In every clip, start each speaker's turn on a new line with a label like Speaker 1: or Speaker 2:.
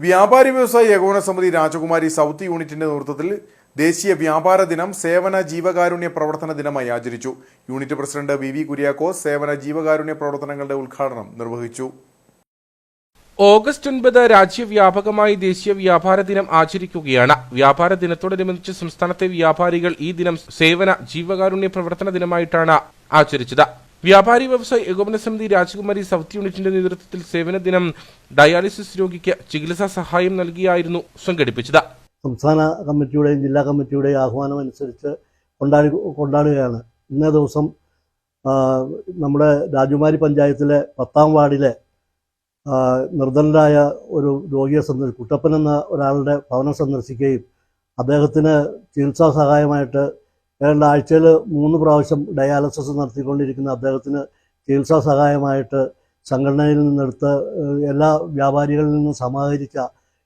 Speaker 1: വ്യാപാരി വ്യവസായി ഏകോപന സമിതി രാജകുമാരി സൗത്ത് യൂണിറ്റിന്റെ നേതൃത്വത്തിൽ ദേശീയ വ്യാപാര ദിനം സേവന ജീവകാരുണ്യ പ്രവർത്തന ദിനമായി ആചരിച്ചു. Unit president V V Kuriakose സേവന ജീവകാരുണ്യ പ്രവർത്തനങ്ങളുടെ ഉദ്ഘാടനം നിർവഹിച്ചു.
Speaker 2: ഓഗസ്റ്റ് ഒൻപത് രാജ്യവ്യാപകമായി ദേശീയ വ്യാപാര ദിനം ആചരിക്കുകയാണ്. വ്യാപാര ദിനത്തോടനുബന്ധിച്ച് സംസ്ഥാനത്തെ വ്യാപാരികൾ ഈ ദിനം സേവന ജീവകാരുണ്യ പ്രവർത്തന ദിനമായിട്ടാണ് ആചരിച്ചത്. വ്യാപാരി വ്യവസായ ഏകോപന സമിതി രാജകുമാരി സൗത്ത് യൂണിറ്റിന്റെ നേതൃത്വത്തിൽ സേവന ദിനം ഡയാലിസിസ് രോഗിക്ക് ചികിത്സാ സഹായം നൽകിയായിരുന്നു സംഘടിപ്പിച്ചത്.
Speaker 3: സംസ്ഥാന കമ്മിറ്റിയുടെയും ജില്ലാ കമ്മിറ്റിയുടെയും ആഹ്വാനം അനുസരിച്ച് കൊണ്ടാടി കൊണ്ടാടുകയാണ്. ഇന്നേ ദിവസം നമ്മുടെ രാജകുമാരി പഞ്ചായത്തിലെ പത്താം വാർഡിലെ നിർദ്ധനരായ ഒരു രോഗിയെ സന്ദർശിച്ചു കുട്ടപ്പൻ എന്ന ഒരാളുടെ ഭവനം സന്ദർശിക്കുകയും അദ്ദേഹത്തിന് ചികിത്സാ സഹായമായിട്ട് ഏതാണ്ട് ആഴ്ചയിൽ മൂന്ന് പ്രാവശ്യം ഡയാലിസിസ് നടത്തിക്കൊണ്ടിരിക്കുന്ന അദ്ദേഹത്തിന് ചികിത്സാ സഹായമായിട്ട് സംഘടനയിൽ നിന്നെടുത്ത് എല്ലാ വ്യാപാരികളിൽ നിന്നും സമാഹരിച്ച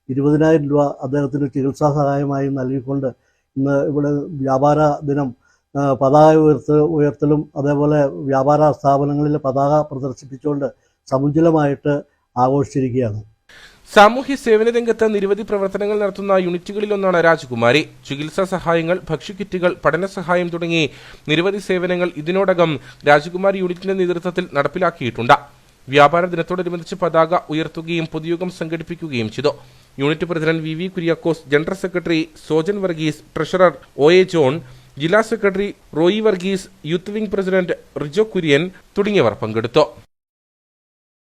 Speaker 3: ഇരുപതിനായിരം രൂപ അദ്ദേഹത്തിന് ചികിത്സാ സഹായമായി നൽകിക്കൊണ്ട് ഇന്ന് ഇവിടെ വ്യാപാര ദിനം പതാക ഉയർത്ത ഉയർത്തലും അതേപോലെ വ്യാപാര സ്ഥാപനങ്ങളിൽ പതാക പ്രദർശിപ്പിച്ചുകൊണ്ട് സമുചിതമായിട്ട് ആഘോഷിച്ചിരിക്കുകയാണ്.
Speaker 2: സാമൂഹ്യ സേവന രംഗത്ത് നിരവധി പ്രവർത്തനങ്ങൾ നടത്തുന്ന യൂണിറ്റുകളിലൊന്നാണ് രാജകുമാരി. ചികിത്സാ സഹായങ്ങൾ ഭക്ഷ്യക്കിറ്റുകൾ പഠന സഹായം തുടങ്ങി നിരവധി സേവനങ്ങൾ ഇതിനോടകം രാജകുമാരി യൂണിറ്റിന്റെ നേതൃത്വത്തിൽ നടപ്പിലാക്കിയിട്ടുണ്ട്. വ്യാപാര ദിനത്തോടനുബന്ധിച്ച് പതാക ഉയർത്തുകയും പൊതുയോഗം സംഘടിപ്പിക്കുകയും ചെയ്തു. Unit president V V Kuriakose general secretary Sojan Varghese treasurer O A John ജില്ലാ secretary Roy Varghese youth wing president Rijo Kurian തുടങ്ങിയവർ പങ്കെടുത്തു.